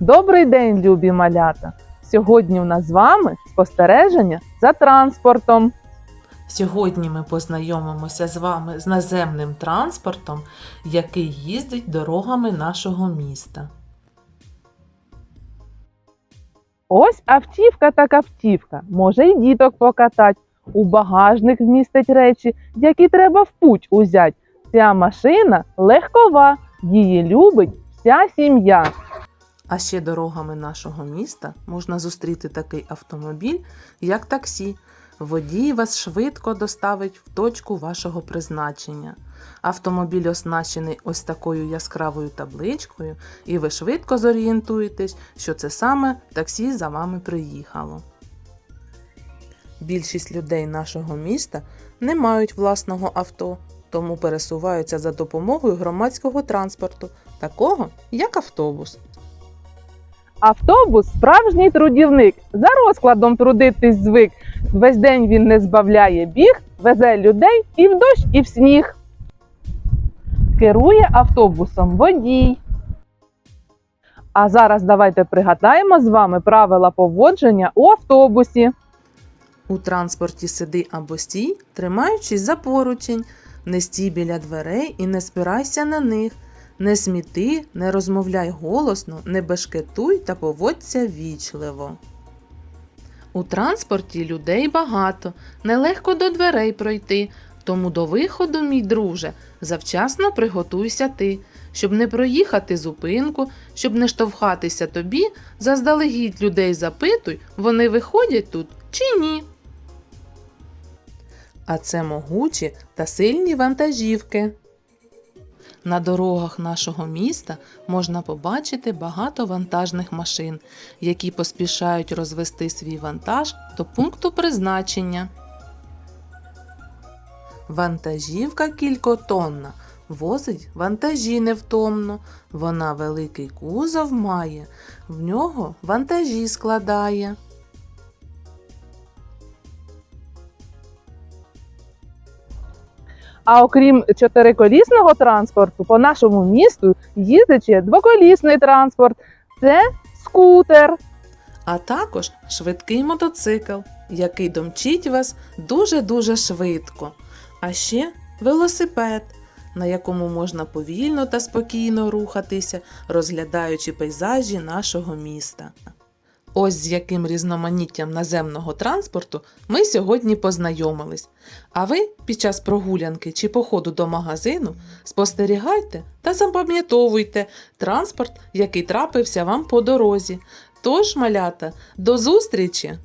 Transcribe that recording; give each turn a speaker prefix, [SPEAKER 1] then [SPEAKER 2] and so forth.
[SPEAKER 1] Добрий день, любі малята! Сьогодні у нас з вами спостереження за транспортом.
[SPEAKER 2] Сьогодні ми познайомимося з вами з наземним транспортом, який їздить дорогами нашого міста.
[SPEAKER 1] Ось автівка так автівка, може й діток покатать. У багажник вмістить речі, які треба в путь узять. Ця машина легкова, її любить вся сім'я.
[SPEAKER 2] А ще дорогами нашого міста можна зустріти такий автомобіль, як таксі. Водій вас швидко доставить в точку вашого призначення. Автомобіль оснащений ось такою яскравою табличкою, і ви швидко зорієнтуєтесь, що це саме таксі за вами приїхало. Більшість людей нашого міста не мають власного авто, тому пересуваються за допомогою громадського транспорту, такого як автобус.
[SPEAKER 1] Автобус справжній трудівник. За розкладом трудитись звик. Весь день він не збавляє біг, везе людей і в дощ, і в сніг. Керує автобусом водій. А зараз давайте пригадаємо з вами правила поводження у автобусі.
[SPEAKER 2] У транспорті сиди або стій, тримаючись за поручень, не стій біля дверей і не спирайся на них. Не сміти, не розмовляй голосно, не бешкетуй та поводься вічливо. У транспорті людей багато, нелегко до дверей пройти, тому до виходу, мій друже, завчасно приготуйся ти. Щоб не проїхати зупинку, щоб не штовхатися тобі, заздалегідь людей запитуй, вони виходять тут чи ні. А це могучі та сильні вантажівки. На дорогах нашого міста можна побачити багато вантажних машин, які поспішають розвести свій вантаж до пункту призначення. Вантажівка кількотонна, возить вантажі невтомно. Вона великий кузов має, в нього вантажі складає.
[SPEAKER 1] А окрім чотириколісного транспорту, по нашому місту їздить ще двоколісний транспорт. Це скутер.
[SPEAKER 2] а також швидкий мотоцикл, який домчить вас дуже-дуже швидко. А ще велосипед, на якому можна повільно та спокійно рухатися, розглядаючи пейзажі нашого міста. Ось з яким різноманіттям наземного транспорту ми сьогодні познайомились. А ви під час прогулянки чи походу до магазину спостерігайте та запам'ятовуйте транспорт, який трапився вам по дорозі. Тож, малята, до зустрічі!